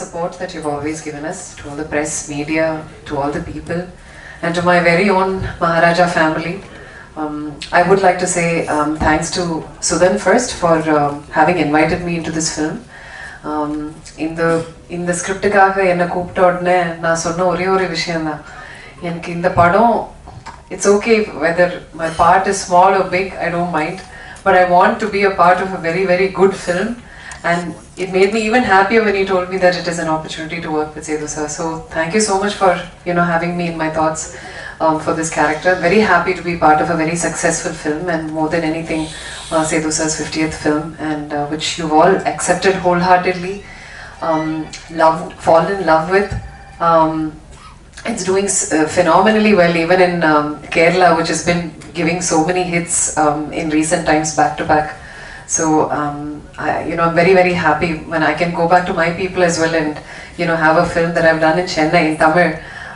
support that you've always given us, to all the press, media, to all the people, and to my very own Maharaja family. Um, I would like to say um, thanks to Sudan first for um, having invited me into this film. Um, இந்த இந்த ஸ்கிரிப்டுக்காக என்னை கூப்பிட்ட உடனே நான் சொன்ன ஒரே ஒரு விஷயம்தான் எனக்கு இந்த படம் it's okay whether my part is small or big I don't mind but I want to be a part of a very very good film and it made me even happier when you told me that it is an opportunity to work with Sedu sir. So thank you so much for you know having me in my thoughts um, for this character. Very happy to be part of a very successful film and more than anything, uh, Sedu sir's 50th film and uh, which you've all accepted wholeheartedly, um, loved, fallen in love with. Um, it's doing uh, phenomenally well even in um, Kerala, which has been giving so many hits um, in recent times back to back. So um, I, you know, I'm very very happy when I can go back to my people as well and you know have a film that I've done in Chennai in Tamil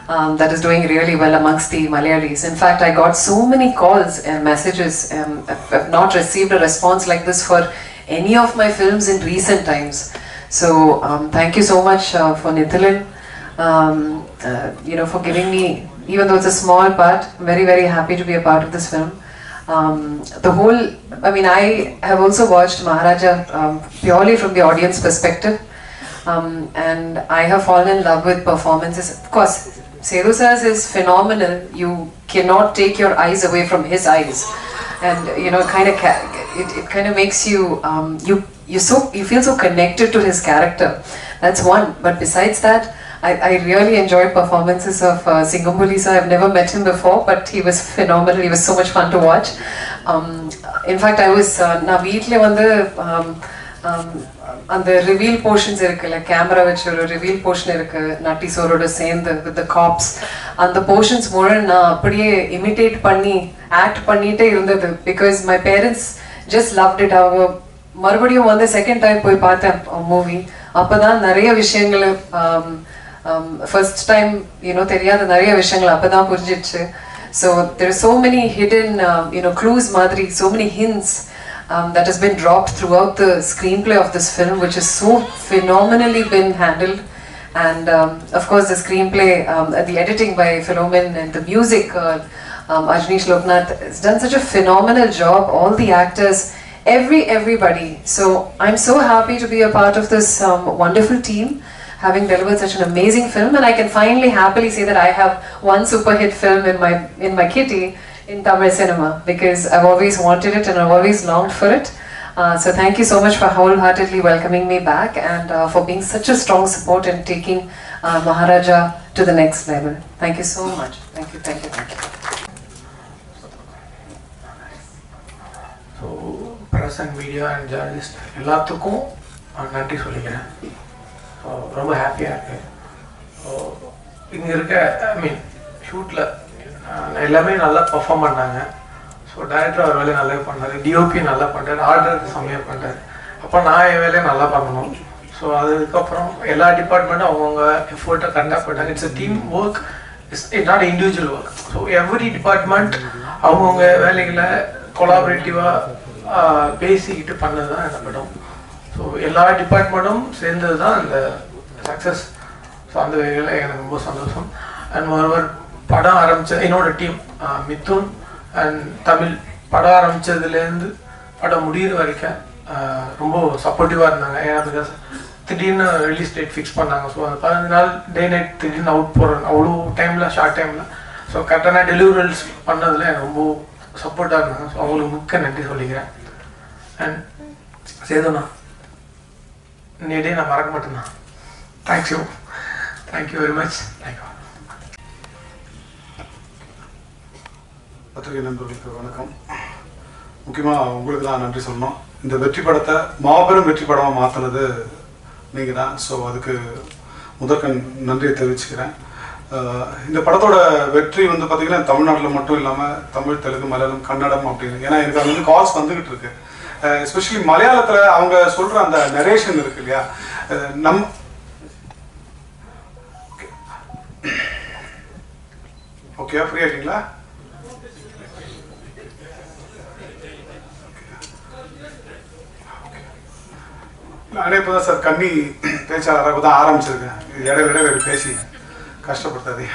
um, that is doing really well amongst the Malayalis. In fact, I got so many calls and messages. Um, I've, not received a response like this for any of my films in recent times. So um, thank you so much uh, for Nithilan um, uh, you know, for giving me, even though it's a small part, very, very happy to be a part of this film. Um, the whole, I mean, I have also watched Maharaja um, purely from the audience perspective, um, and I have fallen in love with performances. Of course, Sir's is phenomenal. You cannot take your eyes away from his eyes, and you know, kind of, it, it kind of makes you, um, you, you so, you feel so connected to his character. That's one. But besides that, I, I really enjoyed performances of uh, Singambuli sir. I've never met him before, but he was phenomenal. He was so much fun to watch. Um, in fact, I was uh, நான் வீட்டில் வந்து um, um, அந்த reveal portions இருக்குல்ல camera வச்சு ஒரு reveal portion இருக்கு நட்டி சோரோட சேர்ந்து வித் த காப்ஸ் அந்த போர்ஷன்ஸ் முழு நான் அப்படியே இமிட்டேட் பண்ணி ஆக்ட் பண்ணிட்டே இருந்தது because my parents just love it அவங்க மறுபடியும் வந்து செகண்ட் டைம் போய் பார்த்தேன் uh, மூவி அப்போதான் நிறைய விஷயங்களை um, ஃபர்ஸ்ட் டைம் யூனோ தெரியாத நிறைய விஷயங்கள் அப்பதான் புரிஞ்சிடுச்சு so there so many hidden um, you know clues மாதிரி so many hints um, that has been dropped throughout the screenplay of this film which is so phenomenally been handled and um, of course the screenplay um, the editing by Philomen and the music uh, um, Ajnish Loknath has done such a phenomenal job all the actors every everybody so i'm so happy to be a part of this um, wonderful team having delivered such an amazing film and i can finally happily say that i have one super hit film in my in my kitty in tamil cinema because i've always wanted it and i've always longed for it uh, so thank you so much for wholeheartedly welcoming me back and uh, for being such a strong support and taking uh, maharaja to the next level thank you so much thank you thank you thank you so press and media and journalist எல்லாத்துக்கும் நான் நன்றி சொல்லிக்கிறேன் so ரொம்ப ஹாப்பியாக இருக்கு so இங்கே இருக்க ஐ மீன் ஷூட்டில் எல்லாமே நல்லா பர்ஃபார்ம் பண்ணாங்க. ஸோ டேரக்டர் அவர் வேலையை நல்லா பண்ணார். டிஓபி நல்லா பண்ணுறாரு ஆர்டர் செம்மையாக பண்ணுறாரு அப்போ நான் என் வேலையை நல்லா பண்ணணும். ஸோ அதுக்கப்புறம் எல்லா டிபார்ட்மெண்ட்டும் அவங்கவுங்க எஃபோர்ட்டை கரெக்டாக பண்ணாங்க it's a team work it's it not individual work so every department அவங்கவுங்க வேலைகளை கொலாபரேட்டிவாக பேசிக்கிட்டு பண்ணது தான் இந்த படம். ஸோ எல்லா டிபார்ட்மெண்ட்டும் சேர்ந்தது தான் இந்த சக்ஸஸ் ஸோ அந்த வகையில் எனக்கு ரொம்ப சந்தோஷம். அண்ட் ஒருவர் படம் ஆரம்பித்த என்னோட டீம் மித்தும் அண்ட் தமிழ் படம் ஆரம்பித்ததுலேருந்து படம் முடிகிற வரைக்கும் ரொம்ப சப்போர்ட்டிவாக இருந்தாங்க. ஏன்னா பிகாஸ் திடீர்னு ரிலீஸ் டேட் ஃபிக்ஸ் பண்ணாங்க. ஸோ அந்த பதினஞ்சு நாள் டே நைட் திடீர்னு அவுட் போடுறாங்க அவ்வளோ டைமில் ஷார்ட் டைமில் ஸோ கரெக்டான டெலிவரிஸ் பண்ணதில் எனக்கு ரொம்ப சப்போர்ட்டாக இருந்தாங்க. ஸோ அவங்களுக்கு மிக்க நன்றி சொல்லிக்கிறேன். அண்ட் சேதுண்ணா. இன்னைய டே நான் மறக்க மாட்டேண்ணா thank you thank you very much thank you பத்திரிகை நண்பர்களுக்கு வணக்கம். முக்கியமாக உங்களுக்கு தான் நன்றி சொல்லணும். இந்த வெற்றி படத்தை மாபெரும் வெற்றி படமாக மாற்றினது நீங்கள் தான் ஸோ அதுக்கு முதற்கண் நன்றியை தெரிவிச்சுக்கிறேன். இந்த படத்தோட வெற்றி வந்து பார்த்தீங்கன்னா தமிழ்நாட்டில் மட்டும் இல்லாமல் தமிழ் தெலுங்கு மலையாளம் கன்னடம் அப்படின்னு. ஏன்னா எனக்கு அது வந்து கால்ஸ் வந்துக்கிட்டு இருக்கு. எஸ்பெஷலி மலையாளத்தில் அவங்க சொல்கிற அந்த நரேஷன் இருக்கு இல்லையா? நம் ஓகே ஃப்ரீ இருக்கீங்களா நானே இப்போ தான் சார் கண்ணி பேச்சாளராக தான் ஆரம்பிச்சிருக்கேன். இடையில இடையில பேசி கஷ்டப்படுத்தாதே.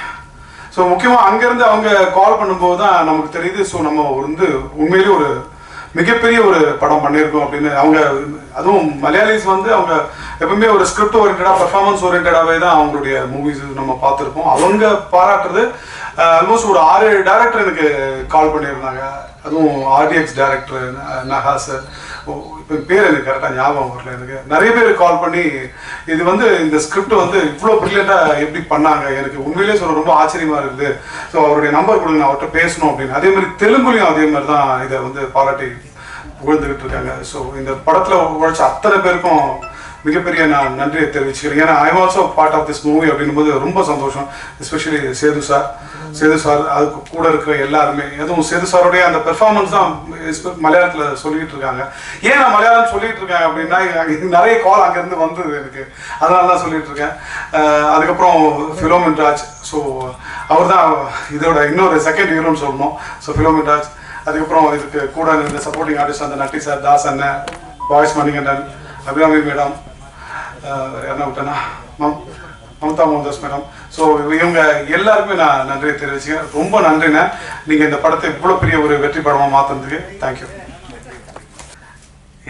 ஸோ முக்கியமாக அங்கேருந்து அவங்க கால் பண்ணும்போது தான் நமக்கு தெரியுது. ஸோ நம்ம வந்து உண்மையிலேயே ஒரு மிகப்பெரிய ஒரு படம் பண்ணியிருக்கோம் அப்படின்னு அவங்க அதுவும் மலையாளிஸ் வந்து அவங்க எப்பவுமே ஒரு ஸ்கிரிப்ட் ஓரியன்டாக பர்ஃபார்மன்ஸ் ஓரியன்டாகவே தான் அவங்களுடைய மூவிஸ் நம்ம பார்த்துருப்போம். அவங்க பாராட்டுறது ஆல்மோஸ்ட் ஒரு ஆறு டேரக்டர் எனக்கு கால் பண்ணியிருந்தாங்க. அதுவும் ஆர்டிஎக்ஸ் டேரக்டர் நஹாஸ் இப்போ பேர் எனக்கு கரெக்டாக ஞாபகம் வரல எனக்கு. நிறைய பேர் கால் பண்ணி இது வந்து இந்த ஸ்கிரிப்ட் வந்து இவ்வளோ ப்ரில்லியண்ட்டாக எப்படி பண்ணாங்க? எனக்கு உண்மையிலேயே சொல்ல ரொம்ப ஆச்சரியமாக இருக்குது. ஸோ அவருடைய நம்பர் கொடுங்க நான் அவர்கிட்ட பேசணும் அப்படின்னு. அதே மாதிரி தெலுங்குலையும் அதே மாதிரி தான் இதை வந்து பாராட்டி புகழ்ந்துகிட்டு இருக்காங்க. ஸோ இந்த படத்தில் உழைச்ச அத்தனை பேருக்கும் மிகப்பெரிய நான் நன்றியை தெரிவிச்சுக்கிறேன். ஏன்னா I also part of this movie அப்படின்னும் போது ரொம்ப சந்தோஷம். Especially Sethu sir Sethu sir அதுக்கு கூட இருக்கிற எல்லாருமே. எதுவும் சேது சாருடைய அந்த பெர்ஃபார்மன்ஸ் தான் மலையாளத்தில் சொல்லிட்டு இருக்காங்க. ஏன் நான் மலையாளம் சொல்லிட்டு இருக்கேன் அப்படின்னா நிறைய கால் அங்கேருந்து வந்தது எனக்கு. அதனால தான் சொல்லிட்டு இருக்கேன். அதுக்கப்புறம் ஃபிலோமின் ராஜ் ஸோ அவர் தான் இதோட இன்னொரு செகண்ட் ஹீரோன்னு சொல்லணும் ஸோ ஃபிலோமின் ராஜ் அதுக்கப்புறம் இதுக்கு கூட இருந்த சப்போர்ட்டிங் ஆர்டிஸ்ட் அந்த நட்டி சார் தாஸ் அண்ணன் பாய்ஸ் மணிகண்டன் அபிராமி மேடம் என்ன விட்டேன்னா? மம் மம்தா மோகன்தாஸ் மேடம் ஸோ இவங்க எல்லாருக்குமே நான் நன்றியை தெரிவிச்சுக்கேன் ரொம்ப நன்றிண்ணே நீங்கள் இந்த படத்தை இவ்வளோ பெரிய ஒரு வெற்றி படமாக மாற்றினதுக்கு தேங்க்யூ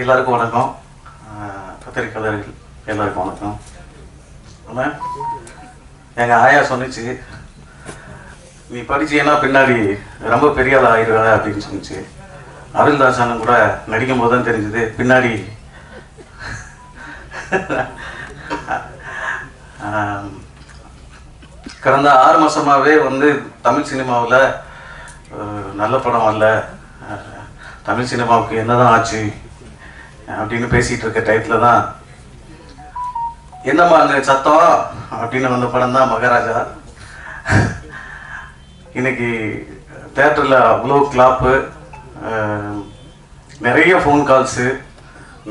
எல்லாருக்கும் வணக்கம். பத்திரிகையாளர்கள் எல்லாருக்கும் வணக்கம். ஆனா எங்கள் ஆயா சொன்னிச்சு நீ படிச்சீன்னா பின்னாடி ரொம்ப பெரிய ஆள் ஆயிடுவ அப்படின்னு சொன்னுச்சு. அருள்தாஸ் கூட நடிக்கும் போது தான் தெரிஞ்சது பின்னாடி கடந்த ஆறு மாதமாகவே வந்து தமிழ் சினிமாவில் நல்ல படம் வரல. தமிழ் சினிமாவுக்கு என்னதான் ஆச்சு அப்படின்னு பேசிகிட்டு இருக்க டயத்துல தான் என்னம்மா அங்கே சத்தம் அப்படின்னு வந்த படம் தான் மகாராஜா. இன்னைக்கு தேட்டரில் அவ்வளோ கிளாப்பு நிறைய ஃபோன் கால்ஸு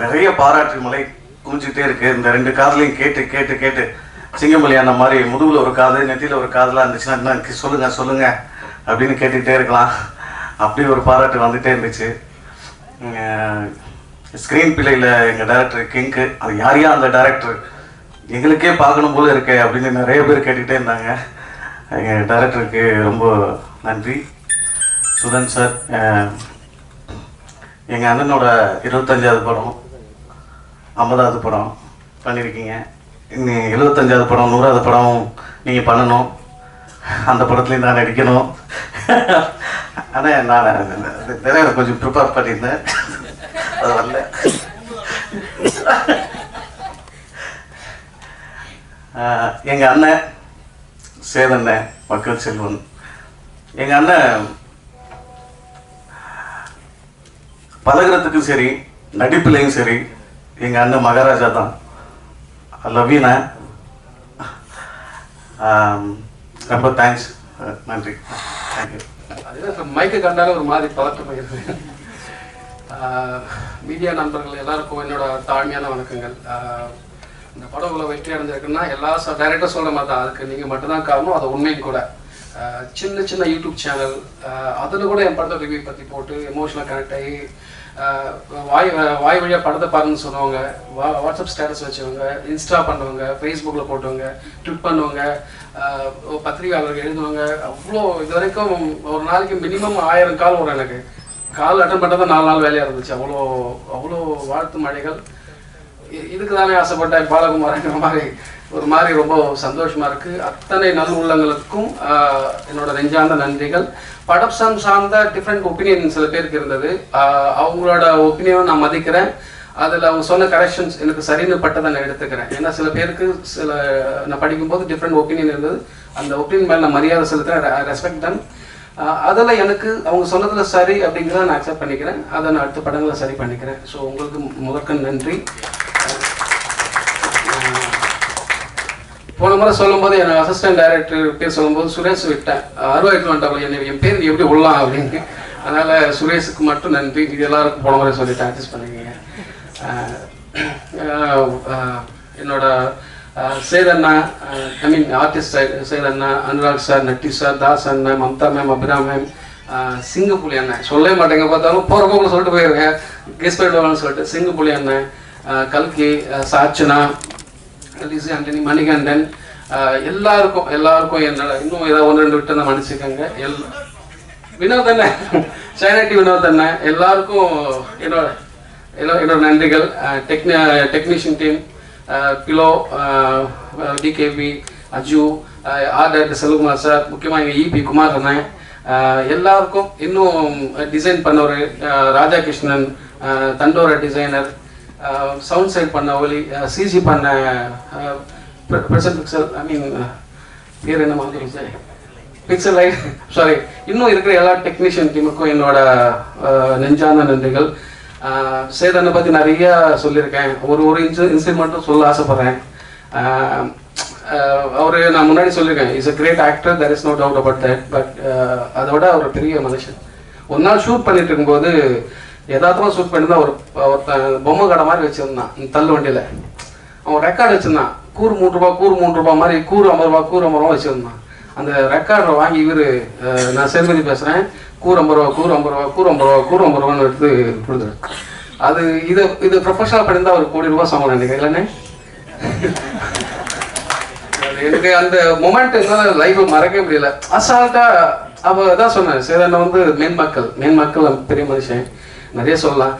நிறைய பாராட்டு மலை குமிஞ்சிட்டே இருக்கு. இந்த ரெண்டு காதலையும் கேட்டு கேட்டு கேட்டு சிங்கமலி அந்த மாதிரி முதுகுல ஒரு காது நெத்தியில ஒரு காதலாக இருந்துச்சுன்னா என்ன சொல்லுங்க சொல்லுங்க அப்படின்னு கேட்டுக்கிட்டே இருக்கலாம். அப்படி ஒரு பாராட்டு வந்துட்டே இருந்துச்சு. ஸ்க்ரீன் பிள்ளையில் எங்கள் டேரக்டர் கிங்க்கு அது யாரையா அந்த டேரக்டர் எங்களுக்கே பார்க்கணும் போல இருக்கே அப்படின்னு நிறைய பேர் கேட்டுக்கிட்டே இருந்தாங்க. எங்கள் டேரக்டருக்கு ரொம்ப நன்றி. சுதன் சார் எங்கள் அண்ணனோட இருபத்தஞ்சாவது படம். ஐம்பதாவது படம் பண்ணியிருக்கீங்க இனி எழுபத்தஞ்சாவது படம் நூறாவது படம் நீங்கள் பண்ணணும். அந்த படத்துலேயும் நான் நடிக்கணும். ஆனால் நான் நிறைய கொஞ்சம் ப்ரிப்பேர் பண்ணியிருந்தேன். அது வரல. எங்கள் அண்ணன் சேதண்ணன் மக்கள் செல்வன். எங்கள் அண்ணன் பழகுறதுக்கும் சரி நடிப்புலையும் சரி எங்க அண்ணன் மகாராஜா தான். லவீனா ரொம்ப தேங்க்ஸ் நன்றி. தேங்க்யூ அதுதான் மைக்கு கண்டாலே ஒரு மாதிரி பதட்டமாயிருது மீடியா நண்பர்கள் எல்லாருக்கும் என்னோட தாழ்மையான வணக்கங்கள். இந்த படம் இவ்வளோ வெற்றி அடைஞ்சிருக்குன்னா எல்லா டைரக்டர் சொல்ற மாதிரி தான். அதுக்கு நீங்கள் மட்டும்தான் காரணம் அது உண்மையும் கூட. சின்ன சின்ன யூடியூப் சேனல் அதில் கூட என் படத்தை ரிவ்யூ பற்றி போட்டு எமோஷனல் கனெக்ட் ஆகி வாய் வாய் வழியாக படத்தை பாருன்னு சொன்னவங்க வா வாட்ஸ்அப் ஸ்டேட்டஸ் வச்சவங்க இன்ஸ்டா பண்ணவங்க ஃபேஸ்புக்கில் போட்டவங்க ட்விட் பண்ணவங்க பத்திரிகையாளர்கள் எழுதுவாங்க அவ்வளோ இது வரைக்கும் ஒரு நாளைக்கு மினிமம் ஆயிரம் கால் வரும் எனக்கு. கால் அட்டன் பண்ணுறது நாலு நாள் வேலையாக இருந்துச்சு. அவ்வளோ அவ்வளோ வாழ்த்து மழைகள். இதுக்கு தானே ஆசைப்பட்டேன் பாலகுமாரங்கிற மாதிரி. ஒரு மாதிரி ரொம்ப சந்தோஷமா இருக்கு. அத்தனை நல் உள்ளங்களுக்கும் என்னோட நெஞ்சார்ந்த நன்றிகள். படப்சம் சார்ந்த டிஃப்ரெண்ட் ஒப்பீனியன் சில பேருக்கு இருந்தது. அவங்களோட ஒப்பீனியனை நான் மதிக்கிறேன். அதில் அவங்க சொன்ன கரெக்ஷன்ஸ் எனக்கு சரின்னு பட்டதை நான் எடுத்துக்கிறேன். ஏன்னா சில பேருக்கு சில நான் படிக்கும்போது டிஃப்ரெண்ட் ஒப்பீனியன் இருந்தது. அந்த ஒப்பீனியன் மேலே நான் மரியாதை செலுத்துறேன். ரெஸ்பெக்ட் டன் அதில் எனக்கு அவங்க சொன்னதில் சரி அப்படிங்கிறத நான் அக்செப்ட் பண்ணிக்கிறேன். அதை நான் அடுத்த படங்களை சரி பண்ணிக்கிறேன். ஸோ உங்களுக்கு முதற்கண் நன்றி. போன முறை சொல்லும்போது என் அசிஸ்டன்ட் டைரக்டர் பேர் சொல்லும்போது சுரேஷ் விட்டேன். அறுவாயிரத்து வந்துட்டாங்க என்ன என் பேர் எப்படி உள்ளலாம் அப்படின்னு. அதனால சுரேஷுக்கு மட்டும் நன்றி. இது எல்லாருக்கும் போன முறை சொல்லிட்டு அட்ஜஸ்ட் பண்ணிக்கங்க. என்னோட சேதண்ணா ஐ மீன் ஆர்டிஸ்ட் சேதண்ணா அனுராக் சார் நட்டி சார் தாஸ் அண்ணன் மம்தா மேம் அபிராம் மேம் சிங்கப்புலி அண்ணன் சொல்லவே மாட்டேங்க. பார்த்தாலும் போகிற போக்கில் சொல்லிட்டு போயிருக்கேன் கெஸ்ட் பண்ணிடுவாங்கன்னு சொல்லிட்டு. சிங்கப்புலி அண்ணன் கல்கி சாச்சனா லிசி ஆண்டனி மணிகண்டன் எல்லாருக்கும் எல்லாருக்கும் என்னோட இன்னும் ஏதாவது ஒன்று ரெண்டு விட்டு நான் மன்னிச்சுக்கோங்க. எல் வினோத் தானே சைனாட்டி வினோத் தானே எல்லாருக்கும் என்னோட என்னோட என்னோட நன்றிகள். Dekhni technician team below DKP Aju R director Selvakumar sir முக்கியமாக எங்கள் இபி குமார் அண்ணன் எல்லாருக்கும் இன்னும் டிசைன் பண்ணவர் ராதாகிருஷ்ணன் கிருஷ்ணன் தண்டோர டிசைனர் சவுண்ட் சைட் பண்ண ஒலி சிஜி பண்ண பிரசன்ட் பிக்சல் ஐ மீன் பேர் என்ன மாதிரி பிக்சல் லைட் சாரி இன்னும் இருக்கிற எல்லா டெக்னீஷியன் டீமுக்கும் என்னோட நெஞ்சான நன்றிகள். சேதனை பற்றி நிறைய சொல்லியிருக்கேன். ஒரு ஒரு இன்சி இன்சிடென்ட் மட்டும் சொல்ல ஆசைப்பட்றேன். அவர் நான் முன்னாடி சொல்லியிருக்கேன். Is a great actor there is no doubt about that but அதோட அவர் பெரிய மனுஷன். ஒரு நாள் ஷூட் பண்ணிட்டு இருக்கும்போது எதார்த்தமாக ஷூட் பண்ணியிருந்தா ஒரு ஒருத்தன் பொம்மை கடை மாதிரி வச்சிருந்தான் இந்த தள்ளு வண்டியில். அவன் ரெக்கார்டு வச்சிருந்தான். கூறு மூணு ரூபா கூறு மூணு ரூபா மாதிரி கூறு ஐம்பது ரூபா கூறு ஐம்பது ரூபா வச்சிருந்தான். அந்த ரெக்கார்டை வாங்கி இவர் நான் சேர்மதி பேசுகிறேன் கூறு ஐம்பது ரூபா கூறு ஐம்பது ரூபா கூறு ஐம்பது ரூபா கூறு ஐம்பது ரூபான்னு எடுத்து கொடுத்துரு அது இது இது ப்ரொஃபஷனல் பண்ணியிருந்தா ஒரு கோடி ரூபா சம்பளம் நினைக்கிறேன் இல்லைண்ணே? எனக்கு அந்த மொமெண்ட் என்னால லைஃப்ல மறக்கவே முடியல. அசால்ட்டா அவ தான் சொன்னேன் சேதனை வந்து மேன்மக்கள் மேன்மக்கள் மக்கள் பெரிய மனுஷன். நிறைய சொல்லலாம்.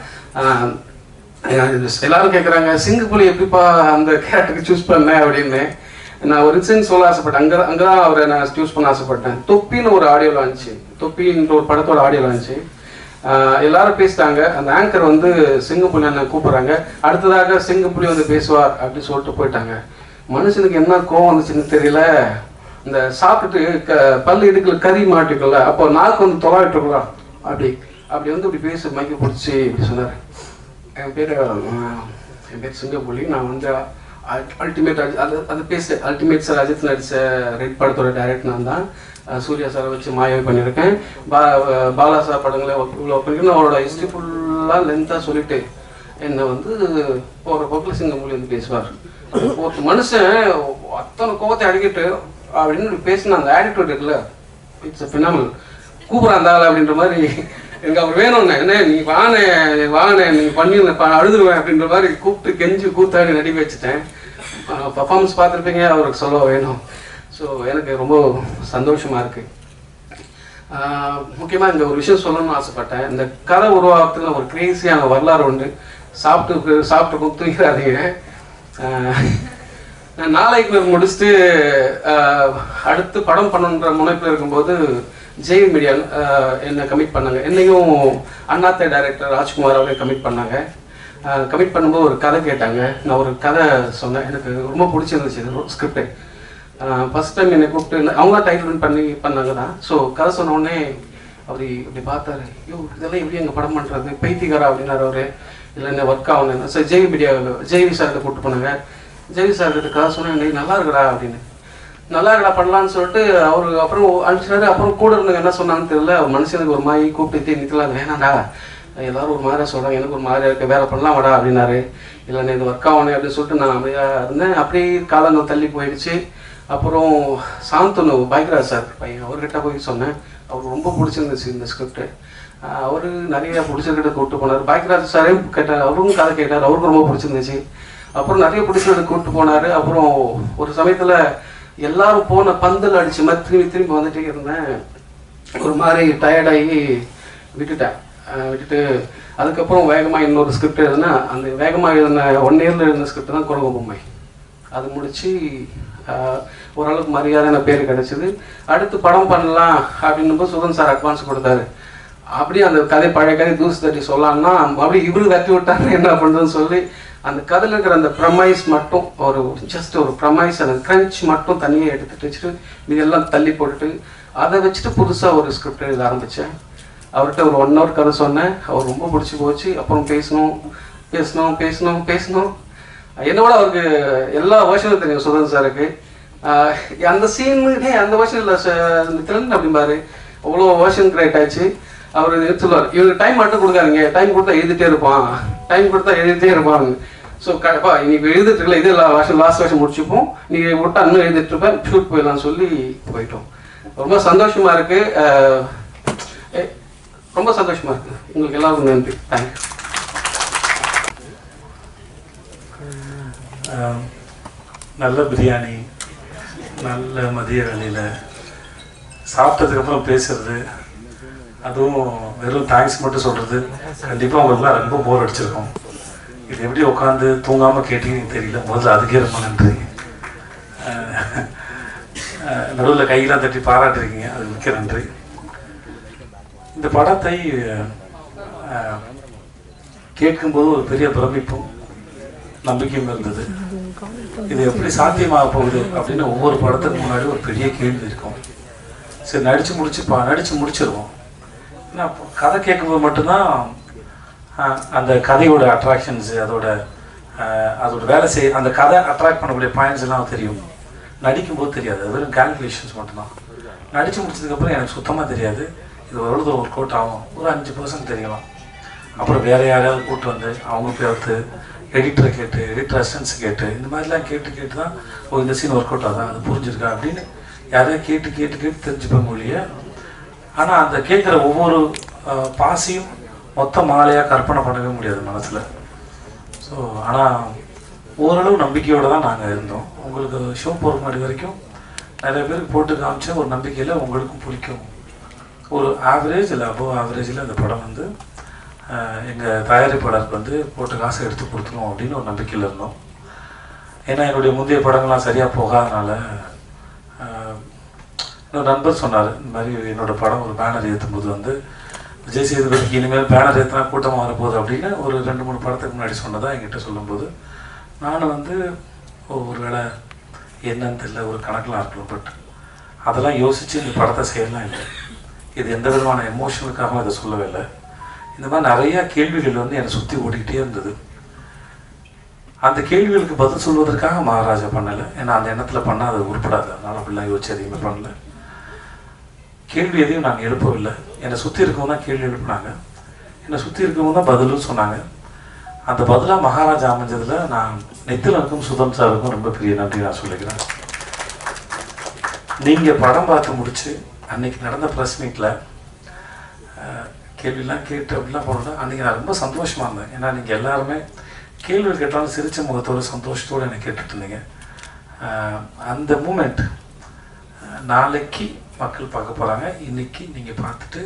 எல்லாரும் கேட்குறாங்க சிங்கப்புலி எப்படிப்பா அந்த கேரக்டருக்கு சூஸ் பண்ண அப்படின்னு. நான் ஒரு இன்சிடென்ட் சொல்ல ஆசைப்பட்டேன். அங்கே அங்கே தான் அவரை நான் சூஸ் பண்ண ஆசைப்பட்டேன். தொப்பின்னு ஒரு ஆடியோ லான்ச் தொப்பின்ற ஒரு படத்தோட ஆடியோ லான்ச் எல்லாரும் பேசிட்டாங்க. அந்த ஆங்கர் வந்து சிங்கப்புலி அண்ணன் கூப்பிட்றாங்க. அடுத்ததாக சிங்கப்புலி வந்து பேசுவார் அப்படின்னு சொல்லிட்டு போயிட்டாங்க. மனுஷனுக்கு என்ன கோவம் வந்துச்சுன்னு தெரியல. இந்த சாப்பிட்டுட்டு க பல்லு இடுக்கல கறி மாட்டிக்கல அப்போ நாக்கு வந்து தொலாவிட்டுருக்கலாம் அப்படி. அப்படி வந்து இப்படி பேசி மைக்கை பிடிச்சி இப்படி சொன்னார். என் பேர் என் பேர் சிங்கப்புலி. நான் வந்து அல்டிமேட் அது அது பேச அல்டிமேட் சார் அஜித் நடித்த ரெட் படத்தோட டைரக்டர் நான் தான். சூர்யா சாரை வச்சு மாயாவி பண்ணியிருக்கேன். பா பாலா சார் படங்களை இவ்வளோ பண்ணிருக்கேன் அவரோட ஹிஸ்ட்ரி ஃபுல்லாக லென்த்தாக சொல்லிட்டு என்னை வந்து போகிற போக்கில் சிங்கப்புலி வந்து பேசுவார். ஒரு மனுஷன் அத்தனை கோபத்தை அடிக்கிட்டு அப்படின்னு இப்படி பேசின அந்த ஆட்டிடியூட் இருக்குல்ல. இட்ஸ் பினாமல் கூப்பிட்றான் அப்படின்ற மாதிரி எனக்கு அவர் வேணும்னா என்ன நீ வானே வானே நீ பண்ணி அழுதுருவேன் அப்படின்ற மாதிரி கூப்பிட்டு கெஞ்சி கூத்தாடி நடிக்க வச்சுட்டேன். பர்ஃபார்மன்ஸ் பார்த்துருப்பீங்க அவருக்கு சொல்ல வேணும். ஸோ எனக்கு ரொம்ப சந்தோஷமாக இருக்குது முக்கியமாக இந்த ஒரு விஷயம் சொல்லணும்னு ஆசைப்பட்டேன். இந்த கதை உருவாக்கத்தில் ஒரு கிரேசியான வரலாறு உண்டு. சாப்பிட்டு சாப்பிட்டு தூங்கிறாதீங்க நான் நாளைக்கு முடிச்சுட்டு அடுத்து படம் பண்ணணுன்ற முனைப்பில் இருக்கும்போது ஜெய் மீடியா என்னை கமிட் பண்ணாங்க. என்னையும் அண்ணாத்த டைரக்டர் ராஜ்குமார் அவரே கமிட் பண்ணாங்க. கமிட் பண்ணும்போது ஒரு கதை கேட்டாங்க. நான் ஒரு கதை சொன்னேன். எனக்கு ரொம்ப பிடிச்சிருந்துச்சு ஸ்கிரிப்டே ஃபர்ஸ்ட் டைம் என்னை கூப்பிட்டு அவங்க டைட்டில் பண்ணி பண்ணாங்க தான். ஸோ கதை சொன்ன உடனே அப்படி இப்படி பார்த்தாரு. ஐயோ இதெல்லாம் எப்படி எங்கள் படம் பண்ணுறது பைத்தியக்காரா அப்படின்னாரு அவர். இல்லை என்ன ஒர்க் ஆகணும். சார் ஜெய் மீடியா ஜெய்வி சார்கிட்ட கூப்பிட்டு போனாங்க. ஜெய்வி சார்கிட்ட கதை சொன்னேன். நல்லா இருக்குடா அப்படின்னு. நல்லா இருக்கடா பண்ணலான்னு சொல்லிட்டு அவரு அப்புறம் அனுப்பிச்சாரு அப்புறம் கூட இருந்தவங்க என்ன சொன்னாங்கன்னு தெரியல. மனுஷனுக்கு ஒரு மாதிரி கூப்பிட்டு நிற்கலாம் வேணாண்டா எல்லாரும் ஒரு மாதிரியா சொல்கிறாங்க எனக்கு ஒரு மாதிரியா இருக்க. வேலை பண்ணலாம் வாடா அப்படின்னாரு. இல்லை இது ஒர்க் ஆகணும் அப்படின்னு சொல்லிட்டு நான் அப்படியே இருந்தேன். அப்படியே காலங்கள் தள்ளி போயிடுச்சு. அப்புறம் சாந்தனு பைக்ராஜ் சார் பையன் அவர்கிட்ட போய் சொன்னேன். அவருக்கு ரொம்ப பிடிச்சிருந்துச்சு இந்த ஸ்கிரிப்ட் அவரு நிறைய பிடிச்சிருக்கிட்ட கூப்பிட்டு போனார். பைக்ராஜ் சாரையும் கேட்டார். அவரும் கதை கேட்டார். அவருக்கும் ரொம்ப பிடிச்சிருந்துச்சு. அப்புறம் நிறைய பிடிச்சிருக்கிட்ட கூப்பிட்டு போனார். அப்புறம் ஒரு சமயத்தில் எல்லாரும் போன பந்தல் அடிச்சு மாதிரி திரும்பி திரும்பி வந்துட்டே இருந்தேன். ஒரு மாதிரி டயர்டாகி விட்டுட்டேன். விட்டுட்டு அதுக்கப்புறம் வேகமாக இன்னொரு ஸ்கிரிப்ட் எழுதுனா அந்த வேகமாக எழுதின ஒன் இயரில் எழுதின ஸ்கிரிப்ட் தான் குரங்கு பொம்மை. அது முடிச்சு ஓரளவுக்கு ஓரளவுக்கு மரியாதையான பேர் கிடைச்சிது. அடுத்து படம் பண்ணலாம் அப்படின்னும்போது சுதன் சார் அட்வான்ஸ் கொடுத்தாரு. அப்படியே அந்த கதை பழைய கதை தூசு தட்டி சொல்லலாம்னா அப்படியே இவரு தட்டி விட்டாரு என்ன பண்ணுறதுன்னு சொல்லி அந்த கதையில் இருக்கிற அந்த ப்ரமைஸ் மட்டும் ஒரு ஜஸ்ட் ஒரு ப்ரமைஸ் அந்த கிரன்ச் மட்டும் தனியாக எடுத்துட்டு வச்சுட்டு இதெல்லாம் தள்ளி போட்டுட்டு அதை வச்சுட்டு புதுசாக ஒரு ஸ்கிரிப்ட் எழுத ஆரம்பித்தேன் அவர்கிட்ட ஒரு ஒன் ஹவர் கதை சொன்னேன். அவர் ரொம்ப பிடிச்சி போச்சு. அப்புறம் பேசணும் பேசணும் பேசணும் பேசணும். என்னோட அவருக்கு எல்லா வருஷனும் தெரியும் சுதன் சாருக்கு. அந்த சீன் அந்த வருஷம் இல்லை திறன் அப்படிம்பாரு. அவ்வளோ வருஷன் கிரியேட் ஆச்சு அவர் சொல்லுவார் இவருக்கு டைம் மட்டும் கொடுக்காதீங்க. டைம் கொடுத்தா எழுதிட்டே இருப்பான். டைம் கொடுத்தா எழுதிட்டே இருப்பான் ஸோ கண்டிப்பா இன்னைக்கு எழுதிட்டு இருக்கல இது வருஷம் லாஸ்ட் வருஷம் முடிச்சுப்போம். நீ விட்டா இன்னும் எழுதிட்டு இருப்பேன். ஷூட் போயிடலாம்னு சொல்லி போயிட்டோம். ரொம்ப சந்தோஷமா இருக்கு. ரொம்ப சந்தோஷமா இருக்கு. உங்களுக்கு எல்லாருக்கும் நன்றி. தேங்க்யூ நல்ல பிரியாணி நல்ல மதிய வேலையில். சாப்பிட்டதுக்கப்புறம் பேசுறது. அதுவும் வெறும் தேங்க்ஸ் மட்டும் சொல்கிறது கண்டிப்பாக உங்களுக்குலாம் ரொம்ப போர் அடிச்சிருக்கோம். இது எப்படி உட்காந்து தூங்காமல் கேட்டீங்கன்னு தெரியல. முதல்ல அதுக்கே ரொம்ப நன்றி. நடுவில் கையெல்லாம் தட்டி பாராட்டிருக்கீங்க. அது மிக்க நன்றி. இந்த படத்தை கேட்கும்போது ஒரு பெரிய பிரமிப்பும் நம்பிக்கையும் இருந்தது. இது எப்படி சாத்தியமாக போகுது அப்படின்னு ஒவ்வொரு படத்துக்கு முன்னாடி ஒரு பெரிய கேள்வி இருக்கும். சரி நடிச்சு முடிச்சு பா நடிச்சு முடிச்சிருவோம். ஏன்னா கதை கேட்கும்போது மட்டும்தான் அந்த கதையோட அட்ராக்ஷன்ஸ் அதோட அதோட வேலை செய் அந்த கதை அட்ராக்ட் பண்ணக்கூடிய பாயிண்ட்ஸ் எல்லாம் தெரியும். நடிக்கும்போது தெரியாது. அது வெறும் கால்குலேஷன்ஸ் மட்டும்தான். நடிச்சு முடிச்சதுக்கப்புறம் எனக்கு சுத்தமாக தெரியாது. இது ஒரு ஒர்க் அவுட் ஆகும். ஒரு அஞ்சு பர்சன்ட் தெரியலாம். அப்புறம் வேற யாரையாவது கூட்டு வந்து அவங்க பேர்த்து எடிட்டரை கேட்டு எடிட்டர் அசிஸ்டன்ஸ் கேட்டு இந்த மாதிரிலாம் கேட்டு கேட்டு தான் ஓ இந்த சீன் ஒர்க் அவுட் ஆகுதா? அது புரிஞ்சிருக்கா? அப்படின்னு யாரையும் கேட்டு கேட்டு கேட்டு தெரிஞ்சுப்பேன் மொழிய. ஆனால் அந்த கேட்குற ஒவ்வொரு பாசியும் மொத்த மாலையாக கற்பனை பண்ணவே முடியாது மனசில். ஸோ ஆனால் ஓரளவு நம்பிக்கையோடு தான் நாங்கள் இருந்தோம். உங்களுக்கு ஷோ போகிற முன்னாடி வரைக்கும் நிறைய பேருக்கு போட்டு காமிச்ச ஒரு நம்பிக்கையில் உங்களுக்கும் பிடிக்கும் ஒரு ஆவரேஜ் இல்லை அபோவ் ஆவரேஜில் அந்த படம் வந்து எங்கள் தயாரிப்பாளருக்கு வந்து போட்டு காசை எடுத்து கொடுத்துருவோம் அப்படின்னு ஒரு நம்பிக்கையில் இருந்தோம். ஏன்னா என்னுடைய முந்தைய படங்கள்லாம் சரியாக போகாதனால இன்னொரு நண்பர் சொன்னார் இந்த மாதிரி என்னோட படம் ஒரு பேனர் ஏற்றும் போது வந்து விஜய் சேதுபதிக்கு இனிமேல் பேனர் ஏற்றினா கூட்டமாக வரப்போகுது அப்படின்னு ஒரு ரெண்டு மூணு படத்துக்கு முன்னாடி சொன்னதாக என்கிட்ட சொல்லும்போது நான் வந்து ஓ, ஒருவேளை என்னன்னு தெரியல ஒரு கணக்கெலாம் இருக்கலாம் பட் அதெல்லாம் யோசித்து இந்த படத்தை செய்யலாம் இல்லை. இது எந்த விதமான எமோஷனுக்காகவும் இதை சொல்லவே இல்லை. இந்த மாதிரி நிறையா கேள்விகள் வந்து என்னை சுற்றி ஓடிக்கிட்டே இருந்தது. அந்த கேள்விகளுக்கு பதில் சொல்வதற்காக மகாராஜா பண்ணலை. ஏன்னா அந்த எண்ணத்தில் பண்ணால் அது உருப்படாது. அதனால் அப்படிலாம் யோசிச்சு அதிகமாக பண்ணல. கேள்வி எதையும் நாங்கள் எழுப்பவில்லை. என்னை சுற்றி இருக்கவங்க தான் கேள்வி எழுப்புனாங்க. என்னை சுற்றி இருக்கவங்க தான் பதிலும் சொன்னாங்க. அந்த பதிலாக மகாராஜா அமைஞ்சதில் நான் நெத்திலனுக்கும் சுதம் சாருக்கும் ரொம்ப பெரிய நன்றி நான் சொல்லிக்கிறேன். நீங்கள் படம் பார்த்து முடிச்சு அன்னைக்கு நடந்த ப்ரெஸ் மீட்டில் கேள்விலாம் கேட்டு அப்படிலாம் போனோம்னா அன்றைக்கி நான் ரொம்ப சந்தோஷமாக இருந்தேன். ஏன்னா நீங்கள் எல்லாருமே கேள்வி கேட்டாலும் சிரித்த முகத்தோடு சந்தோஷத்தோடு என்னை கேட்டுட்டு இருந்தீங்க. அந்த மூமெண்ட் நாளைக்கு மக்கள் பார்க்க போகிறாங்க இன்றைக்கி நீங்கள் பார்த்துட்டு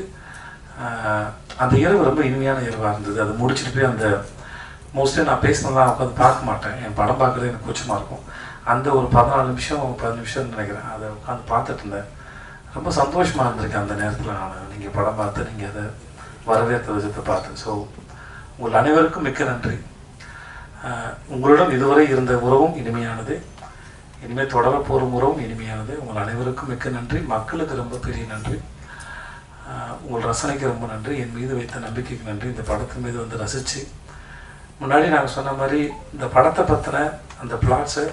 அந்த இரவு ரொம்ப இனிமையான இரவாக இருந்தது. அது முடிச்சுட்டு போய் அந்த மோஸ்ட்லி நான் பேசினதான் உட்காந்து பார்க்க மாட்டேன். என் படம் பார்க்குறது எனக்கு கூச்சமாக இருக்கும். அந்த ஒரு பதினாலு நிமிஷம் பதினஞ்சு நிமிஷம் நினைக்கிறேன். அதை உட்காந்து பார்த்துட்டு இருந்தேன். ரொம்ப சந்தோஷமாக இருந்திருக்கேன் அந்த நேரத்தில் நான். நீங்கள் படம் பார்த்து நீங்கள் அதை வரவேற்ற விதத்தை பார்த்து. ஸோ உங்கள் அனைவருக்கும் மிக்க நன்றி. உங்களிடம் இதுவரை இருந்த உறவும் இனிமையானது. இனிமேல் தொடர போகிற உறவும் இனிமையானது. உங்கள் அனைவருக்கும் மிக்க நன்றி. மக்களுக்கு ரொம்ப பெரிய நன்றி. உங்கள் ரசனைக்கு ரொம்ப நன்றி. என் மீது வைத்த நம்பிக்கைக்கு நன்றி. இந்த படத்தின் மீது வந்து ரசித்து முன்னாடி நாங்கள் சொன்ன மாதிரி இந்த படத்தை பற்றின அந்த பிளாட்ஸை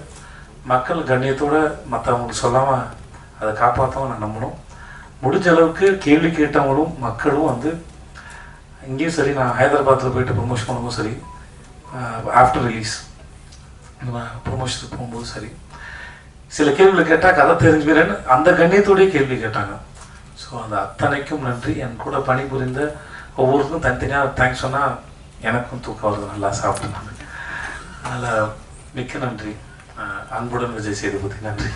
மக்கள் கண்ணியத்தோடு மற்றவங்களுக்கு சொல்லாமல் அதை காப்பாற்றவும் நான் நம்பணும். முடிஞ்ச அளவுக்கு கேள்வி கேட்டவங்களும் மக்களும் வந்து இங்கேயும் சரி நான் ஹைதராபாத்தில் போயிட்டு ப்ரொமோஷன் பண்ணும்போது சரி ஆஃப்டர் ரிலீஸ் ப்ரொமோஷனுக்கு போகும்போது சரி. சில கேள்விகளை கேட்டால் கதை தெரிஞ்சு போயிறேன்னு அந்த கண்ணியத்தோடைய கேள்வி கேட்டாங்க. ஸோ அந்த அத்தனைக்கும் நன்றி. என் கூட பணிபுரிந்த ஒவ்வொருக்கும் தனித்தனியாக தேங்க்ஸ் சொன்னால் எனக்கும் தூக்கம் வருது. நல்லா சாப்பிட்டு நான். அதனால் மிக்க நன்றி. அன்புடன் விஜய் சேதுபதி. நன்றி.